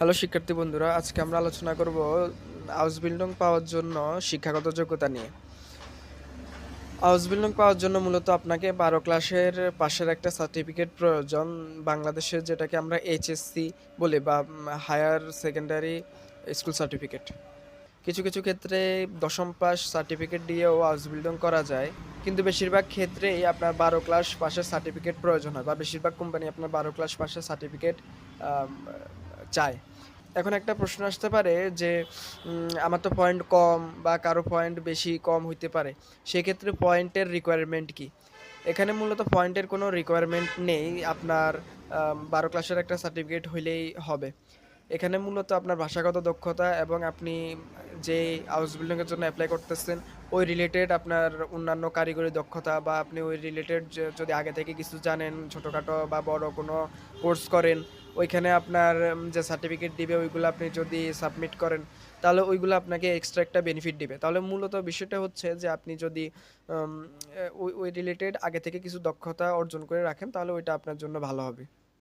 Hello শিক্ষার্থী বন্ধুরা, আজকে আমরা আলোচনা করব হাউস বিল্ডিং পাওয়ার জন্য শিক্ষাগত যোগ্যতা নিয়ে। হাউস বিল্ডিং পাওয়ার জন্য মূলত আপনাকে বারো ক্লাসের পাশের একটা সার্টিফিকেট প্রয়োজন। বাংলাদেশের যেটাকে আমরা এইচএসসি বলি বা হায়ার সেকেন্ডারি স্কুল সার্টিফিকেট। কিছু কিছু ক্ষেত্রে দশম পাস সার্টিফিকেট দিয়েও হাউস বিল্ডিং করা যায়। কিন্তু বেশিরভাগ ক্ষেত্রেই আপনার বারো ক্লাস পাশের সার্টিফিকেট প্রয়োজন হয় বা বেশিরভাগ কোম্পানি আপনার বারো ক্লাস পাশের সার্টিফিকেট চায়। এখন একটা প্রশ্ন আসতে পারে যে আমার তো পয়েন্ট কম বা কারও পয়েন্ট বেশি কম হইতে পারে, সেক্ষেত্রে পয়েন্টের রিকোয়ারমেন্ট কি? এখানে মূলত পয়েন্টের কোনো রিকোয়ারমেন্ট নেই, আপনার বারো ক্লাসের একটা সার্টিফিকেট হইলেই হবে। এখানে মূলত আপনার ভাষাগত দক্ষতা এবং আপনি যে হাউস বিল্ডিংয়ের জন্য অ্যাপ্লাই করতেছেন, ওই রিলেটেড আপনার অন্যান্য কারিগরি দক্ষতা বা আপনি ওই রিলেটেড যদি আগে থেকে কিছু জানেন, ছোটোখাটো বা বড় কোনো কোর্স করেন ওইখানে আপনার যে সার্টিফিকেট দিবে, ওইগুলো আপনি যদি সাবমিট করেন, তাহলে ওইগুলো আপনাকে এক্সট্রা একটা বেনিফিট দিবে। তাহলে মূলত বিষয়টা হচ্ছে যে আপনি যদি ওই রিলেটেড আগে থেকে কিছু দক্ষতা অর্জন করে রাখেন, তাহলে ওইটা আপনার জন্য ভালো হবে।